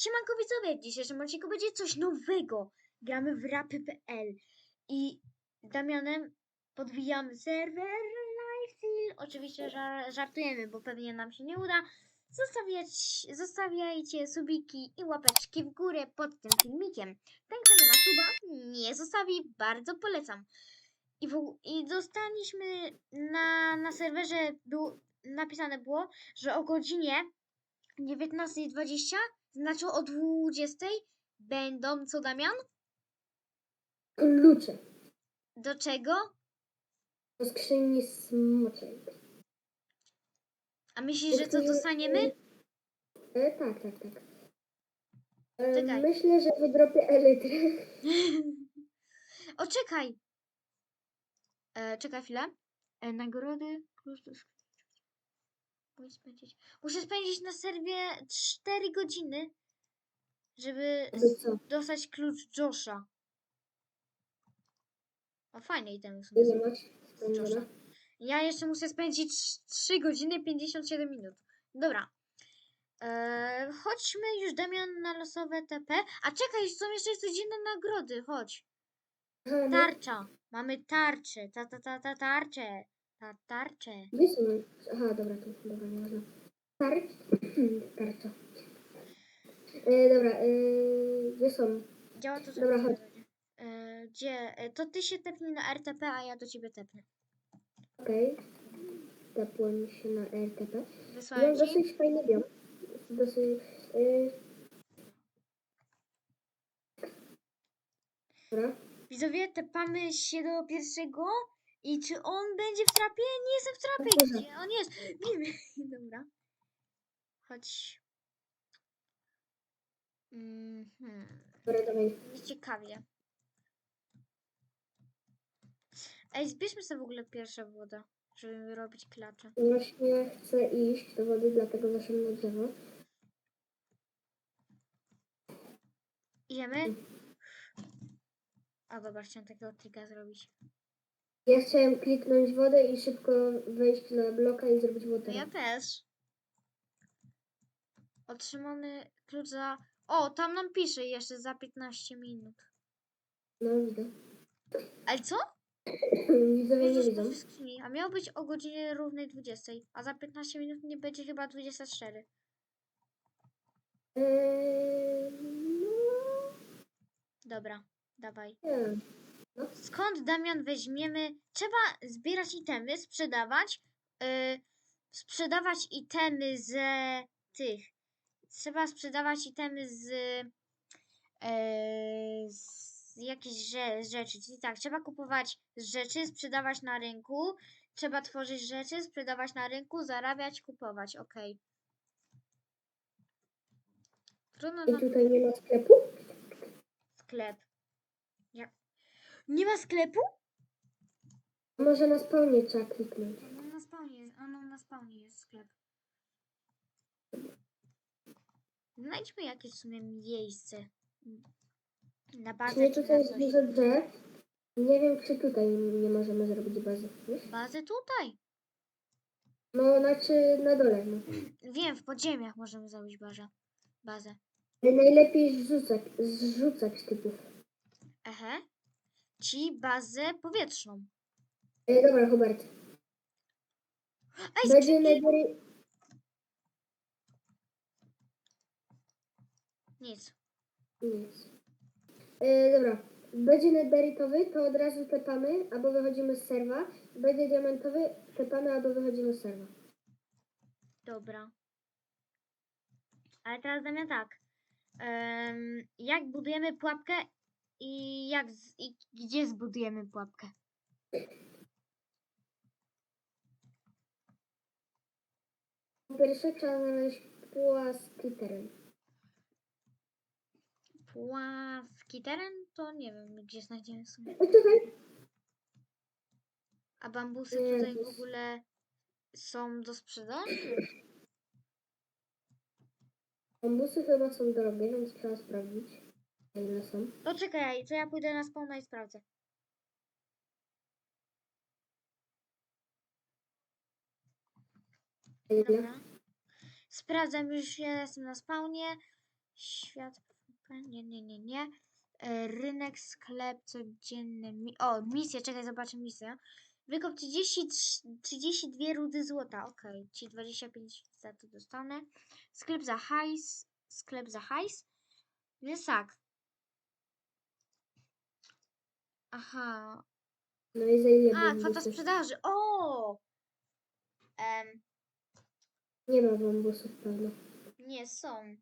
Siemanko widzowie, w dzisiejszym odcinku będzie coś nowego. Gramy w rapy.pl i Damianem podwijamy serwer Lifesteal. Oczywiście żar żartujemy, bo pewnie nam się nie uda. Zostawiać, zostawiajcie subiki i łapeczki w górę pod tym filmikiem. Ten, kto nie ma suba, nie zostawi, bardzo polecam. I, w, i dostaliśmy na, na serwerze, był, napisane było, że o godzinie 19.20, znaczy o 20.00 będą, co Damian? Klucze Do czego? do skrzyni smoczej. A myślisz, że to dostaniemy? E, tak, tak, tak. E, Czekaj. myślę, że wydropię elytrę. o, czekaj! E, czekaj chwilę. E, nagrody. do Muszę spędzić. Muszę spędzić na serwie 4 godziny, żeby dostać klucz Josha. O, fajne itemy masz spełniona. Ja jeszcze muszę spędzić 3 godziny 57 minut. Dobra. Eee, chodźmy już, Damian, na losowe TP. A czekaj, są jeszcze codzienne nagrody. Chodź. No. Tarcza. Mamy tarczę. Ta, ta, ta, ta, tarczę. Ta, tarczę. Gdzie są? Aha, dobra, tu, dobra, nie można. Tarcz? Tarcza. E, dobra, e, gdzie są? Działa to Dobra, chodź. Eee, Gdzie? E, to ty się tepnij na RTP, a ja do ciebie tepnę. Okej. Tepłem się na RTP. Ja Wysłałem ci. dosyć fajny biom. Dosyć... E, dobra. Widzowie, tepamy się do pierwszego. I czy on będzie w trapie? Nie jestem w trapie. Gdzie on jest? Nie wiem. Dobra. Chodź. Mhm. Dobra, dawaj. Nieciekawie. Ej, zbierzmy sobie w ogóle pierwsza woda, żeby robić klacze. Właśnie chcę iść do wody, dlatego zaszedłem na drzewo. Idziemy? A dobra, chciałem takiego trika zrobić. Ja chciałem kliknąć wodę i szybko wejść na bloka i zrobić water. ja też. Otrzymany klucz za... O, tam nam pisze jeszcze za 15 minut. No widzę. Ale co? Widzowie nie Możesz widzą. po. A miało być o godzinie równej 20, a za 15 minut nie będzie chyba 24. Eee, no, Dobra, dawaj. nie. Skąd Damian weźmiemy? Trzeba zbierać itemy, sprzedawać. Yy, sprzedawać itemy z tych. Trzeba sprzedawać itemy z. Yy, z jakichś rze- rzeczy. Czyli tak, trzeba kupować rzeczy, sprzedawać na rynku. Trzeba tworzyć rzeczy, sprzedawać na rynku, zarabiać, kupować. Okej. Trudno I tutaj nie ma sklepu? sklep. Jak? Nie ma sklepu? Może na spawnie trzeba kliknąć. No na spawnie jest, a no na spawnie jest sklep. Znajdźmy jakieś w sumie miejsce. Na bazę czy tutaj na jest coś. dużo drzew. Nie wiem, czy tutaj nie możemy zrobić bazy. Wiesz? Bazę tutaj. No, znaczy na dole. No. Wiem, w podziemiach możemy zrobić bazę. Bazę. Ale najlepiej zrzucać, zrzucać typów. Ehe. Ci bazę powietrzną. E, dobra, Hubert. Ej, Będzie najlepiej... Nic. Nic. E, dobra. Będzie netheritowy, to od razu tepamy, albo wychodzimy z serwa. Będzie diamentowy, tepamy, albo wychodzimy z serwa. Dobra. Ale teraz Damian tak. Em, jak budujemy pułapkę i jak z, i gdzie zbudujemy pułapkę? Po pierwsze trzeba znaleźć płaski teren. Płaski teren? To nie wiem, gdzie znajdziemy. E, tutaj. A bambusy Nie, tutaj to w jest- ogóle są do sprzedaży? Bambusy chyba są drogie, więc trzeba sprawdzić. Ile są. To ja pójdę na spawna i sprawdzę. Dobra. Sprawdzam już, jestem na spawnie. Świat. Nie, nie, nie, nie. E, Rynek, sklep codzienny. Mi o, misja, czekaj, zobaczę misję. Wykop 30, 32 rudy złota. Okej, ci 25 za to dostanę. Sklep za hajs. Sklep za hajs. Więc tak. Aha. No i za ile A, kwota bambusów? sprzedaży. O! Em, Nie ma bambusów pewno. nie, są.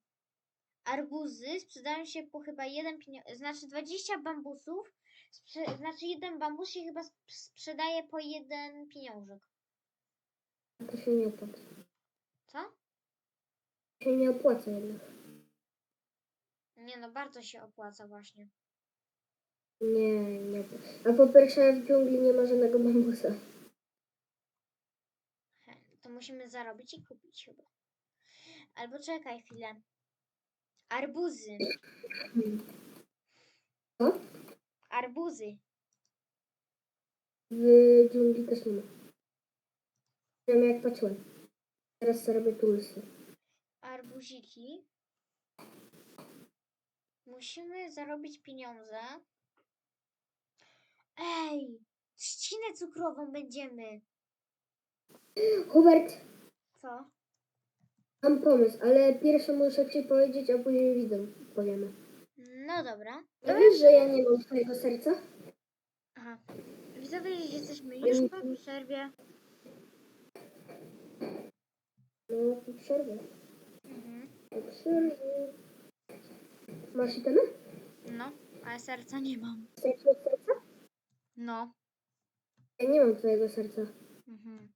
Arbuzy sprzedają się po chyba jeden pieniądz. Znaczy 20 bambusów. Sprze- znaczy jeden bambus się chyba sp- sprzedaje po jeden pieniążek. To się nie opłaca. Co? To się nie opłaca jednak. Nie no, bardzo się opłaca właśnie. Nie, nie. A po pierwsze w dżungli nie ma żadnego bambusa. He, To musimy zarobić i kupić chyba. Albo czekaj chwilę. Arbuzy. Co? Arbuzy. W dżungli też nie ma. Wiem jak patrzyłem. Teraz sobie robię tulsy. arbuziki. Musimy zarobić pieniądze. Ej, trzcinę cukrową będziemy. Hubert, Co? mam pomysł, ale pierwsze muszę ci powiedzieć, a później widzom powiemy. No dobra. A wiesz, że ja nie mam twojego serca? Aha. Widzowie, jesteśmy już po przerwie. No, po przerwie. Mhm. Po przerwie. Masz itemy? No, ale serca nie mam. Serca? No. Ja nie mam twojego serca. Mhm.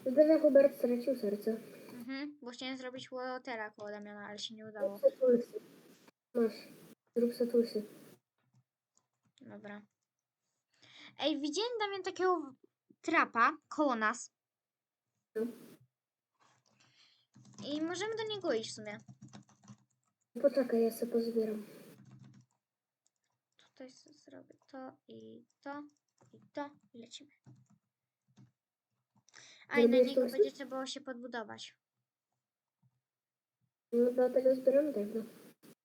Gdyby Hubert stracił serce. Mhm. Bo chciałem zrobić łotera koło Damiana, ale się nie udało. Zrób se tulsy. Masz. Zrób se tulsy. Dobra. Ej, widziałem Damian takiego trapa koło nas. No. I możemy do niego iść w sumie. Poczekaj, ja sobie pozbieram. Tutaj sobie zrobię to i to i to i lecimy. A i na niego będzie trzeba się podbudować. No dlatego zbieram drewno.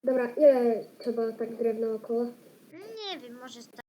Dobra, ile trzeba tak drewna około? Nie wiem, może